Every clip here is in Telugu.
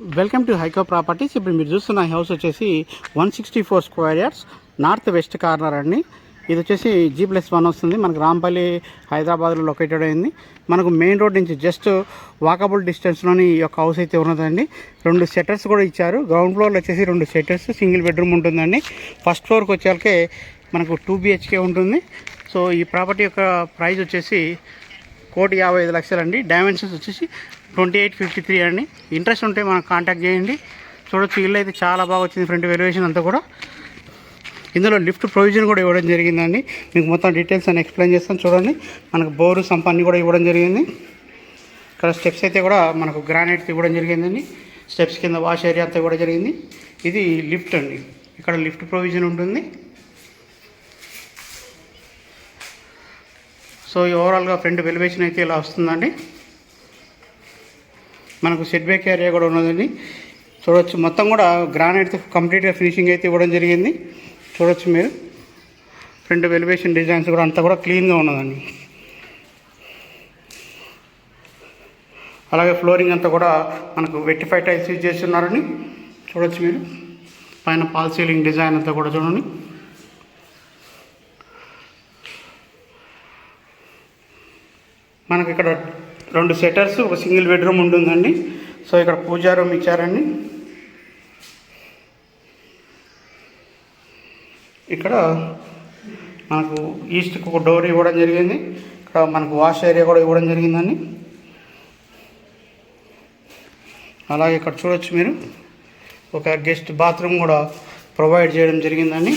Welcome to హైకో properties. ఇప్పుడు మీరు చూస్తున్న హౌస్ వచ్చేసి one sixty four square yards north west corner అండి. ఇది వచ్చేసి జీ ప్లస్ వన్ వస్తుంది. మనకు రాంపల్లి హైదరాబాద్లో లొకేటెడ్ అయింది. మనకు మెయిన్ రోడ్ నుంచి జస్ట్ వాకబుల్ డిస్టెన్స్లోని ఈ యొక్క హౌస్ అయితే ఉన్నదండి. రెండు సెటర్స్ కూడా ఇచ్చారు. గ్రౌండ్ ఫ్లోర్లో వచ్చేసి రెండు సెటర్స్ సింగిల్ బెడ్రూమ్ ఉంటుందండి. ఫస్ట్ ఫ్లోర్కి వచ్చేసరికి మనకు టూ బిహెచ్కే ఉంటుంది. సో ఈ ప్రాపర్టీ యొక్క ప్రైస్ వచ్చేసి కోటి యాభై ఐదు లక్షలు అండి డైమెన్షన్స్ వచ్చేసి ట్వంటీ ఎయిట్ ఫిఫ్టీ త్రీ అండి. ఇంట్రెస్ట్ ఉంటే మనకు కాంటాక్ట్ చేయండి. చూడొచ్చు ఇల్లు అయితే చాలా బాగా వచ్చింది ఫ్రంట్ వెల్యువేషన్ అంతా కూడా. ఇందులో లిఫ్ట్ ప్రొవిజన్ కూడా ఇవ్వడం జరిగిందండి. మీకు మొత్తం డీటెయిల్స్ అని ఎక్స్ప్లెయిన్ చేస్తాను చూడండి. మనకు బోరు సంపాన్ని కూడా ఇవ్వడం జరిగింది. ఇక్కడ స్టెప్స్ అయితే కూడా మనకు గ్రానైట్ ఇవ్వడం జరిగిందండి. స్టెప్స్ కింద వాష్ ఏరియా అంతా కూడా జరిగింది. ఇది లిఫ్ట్ అండి. ఇక్కడ లిఫ్ట్ ప్రొవిజన్ ఉంటుంది. సో ఈ ఓవరాల్గా ఫ్రంట్ వెలివేషన్ అయితే ఇలా వస్తుందండి. మనకు సెట్ బ్యాక్ ఏరియా కూడా ఉన్నదండి. చూడవచ్చు మొత్తం కూడా గ్రానైట్ కంప్లీట్గా ఫినిషింగ్ అయితే ఇవ్వడం జరిగింది. చూడవచ్చు మీరు. ఫ్రంట్ వెలివేషన్ డిజైన్స్ కూడా అంతా కూడా క్లీన్గా ఉన్నదండి. అలాగే ఫ్లోరింగ్ అంతా కూడా మనకు వెట్టిఫై టైల్స్ యూజ్ చేస్తున్నారని చూడొచ్చు మీరు. పైన పాల్ సీలింగ్ డిజైన్ అంతా కూడా చూడండి. మనకి ఇక్కడ రెండు సెటర్స్ ఒక సింగిల్ బెడ్రూమ్ ఉంటుందండి. సో ఇక్కడ పూజా రూమ్ ఇచ్చారండి. ఇక్కడ మనకు ఈస్ట్కి ఒక డోర్ ఇవ్వడం జరిగింది. ఇక్కడ మనకు వాష్ ఏరియా కూడా ఇవ్వడం జరిగిందండి. అలాగే ఇక్కడ చూడొచ్చు మీరు. ఒక గెస్ట్ బాత్రూమ్ కూడా ప్రొవైడ్ చేయడం జరిగిందండి.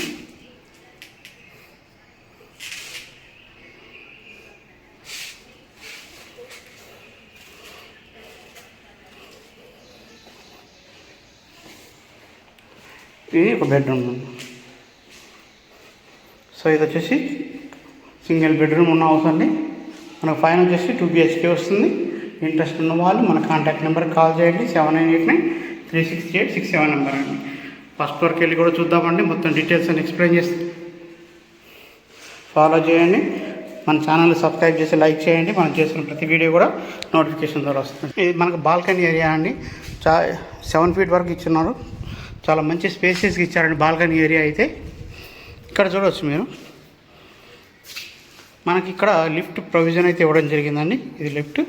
ఇది ఒక బెడ్రూమ్ సో ఇది వచ్చేసి సింగిల్ బెడ్రూమ్ ఉన్న హౌస్ అండి. మనకు పైన వచ్చేసి టూ బిహెచ్కే వస్తుంది. ఇంట్రెస్ట్ ఉన్న వాళ్ళు మన కాంటాక్ట్ నెంబర్కి కాల్ చేయండి. Seven nine eight nine three six eight six seven number అండి. ఫస్ట్ ఫ్లోర్కి వెళ్ళి కూడా చూద్దామండి. మొత్తం డీటెయిల్స్ అని ఎక్స్ప్లెయిన్ చేసి ఫాలో చేయండి. మన ఛానల్ని సబ్స్క్రైబ్ చేసి లైక్ చేయండి. మనం చేసిన ప్రతి వీడియో కూడా నోటిఫికేషన్ ద్వారా వస్తుంది. ఇది మనకు బాల్కనీ ఏరియా అండి. చా సెవెన్ ఫీట్ వరకు ఇచ్చున్నారు చాలా మంచి స్పేసెస్కి ఇచ్చారండి. బాల్కనీ ఏరియా అయితే. ఇక్కడ చూడవచ్చు మీరు. మనకి ఇక్కడ లిఫ్ట్ ప్రొవిజన్ అయితే ఇవ్వడం జరిగిందండి. ఇది లిఫ్ట్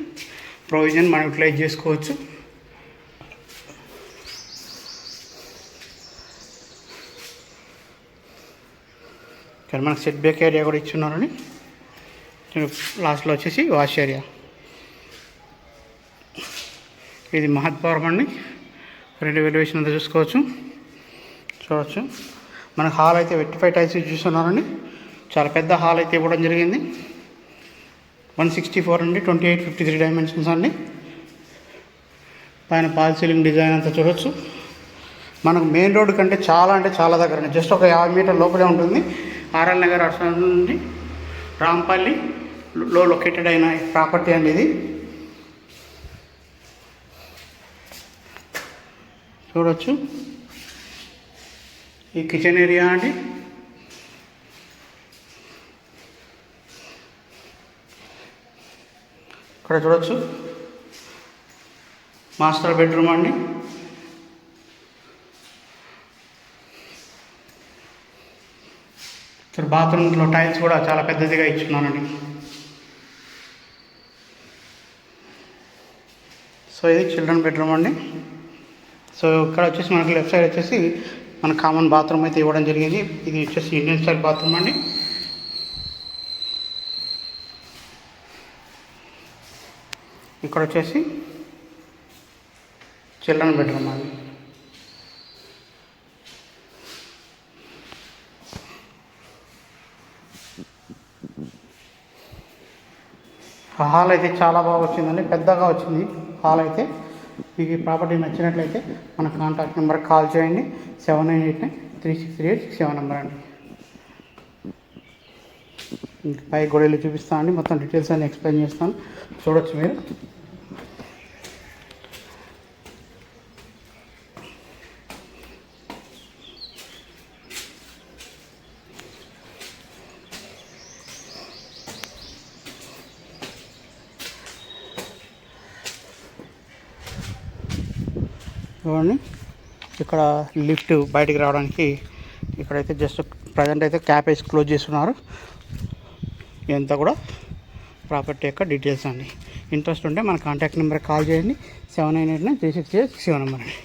ప్రొవిజన్ మనం యూటిలైజ్ చేసుకోవచ్చు. ఇక్కడ మనకు సెట్ బ్యాక్ ఏరియా కూడా ఇచ్చున్నారండి లాస్ట్లో వచ్చేసి వాష్ ఏరియా. ఇది మహత్వరం అండి. రెండు వెలివేషన్ అంతా చూసుకోవచ్చు. చూడవచ్చు మన హాల్ అయితే వెట్టిఫై టైల్స్ చూస్తున్నారండి. చాలా పెద్ద హాల్ అయితే ఇవ్వడం జరిగింది. వన్ సిక్స్టీ ఫోర్ అండి twenty eight fifty three dimensions అండి. పైన పాల్ సీలింగ్ డిజైన్ అంతా చూడొచ్చు. మనకు మెయిన్ రోడ్ కంటే చాలా అంటే చాలా దగ్గర అండి. జస్ట్ ఒక యాభై మీటర్ లోపలే ఉంటుంది. ఆర్ఎల్ నగర్ అటు నుండి రాంపల్లి లో లొకేటెడ్ అయిన ప్రాపర్టీ అండి ఇది. చూడొచ్చు. ఈ కిచెన్ ఏరియా అండి. ఇక్కడ చూడొచ్చు. మాస్టర్ బెడ్రూమ్ అండి. ఇక్కడ బాత్రూమ్లో టైల్స్ కూడా చాలా పెద్దదిగా ఇచ్చున్నానండి. సో ఇది చిల్డ్రన్ బెడ్రూమ్ అండి. సో ఇక్కడ వచ్చేసి మనకి లెఫ్ట్ సైడ్ వచ్చేసి మన కామన్ బాత్రూమ్ అయితే ఇవ్వడం జరిగింది. ఇది వచ్చేసి ఇండియన్ స్టైల్ బాత్రూమ్ అండి. ఇక్కడ వచ్చేసి చిల్డ్రన్ బెడ్రూమ్ అది హాల్ అయితే చాలా బాగా వచ్చిందండి. పెద్దగా వచ్చింది. హాల్ అయితే మీకు ఈ ప్రాపర్టీ నచ్చినట్లయితే మన కాంటాక్ట్ నెంబర్ కాల్ చేయండి. Seven nine eight nine three six three eight six seven number అండి. పై గొడవలు చూపిస్తాను అండి. మొత్తం డీటెయిల్స్ అన్ని ఎక్స్ప్లెయిన్ చేస్తాను. చూడొచ్చు మీరు. చూడండి. ఇక్కడ లిఫ్ట్ బయటికి రావడానికి ఇక్కడైతే జస్ట్ ప్రజెంట్ అయితే క్యాప్ వేసి క్లోజ్ చేస్తున్నారు. ఇదంతా కూడా ప్రాపర్టీ యొక్క డీటెయిల్స్ అండి. ఇంట్రెస్ట్ ఉంటే మన కాంటాక్ట్ నెంబర్ కాల్ చేయండి. Seven nine eight nine three six six seven number అండి.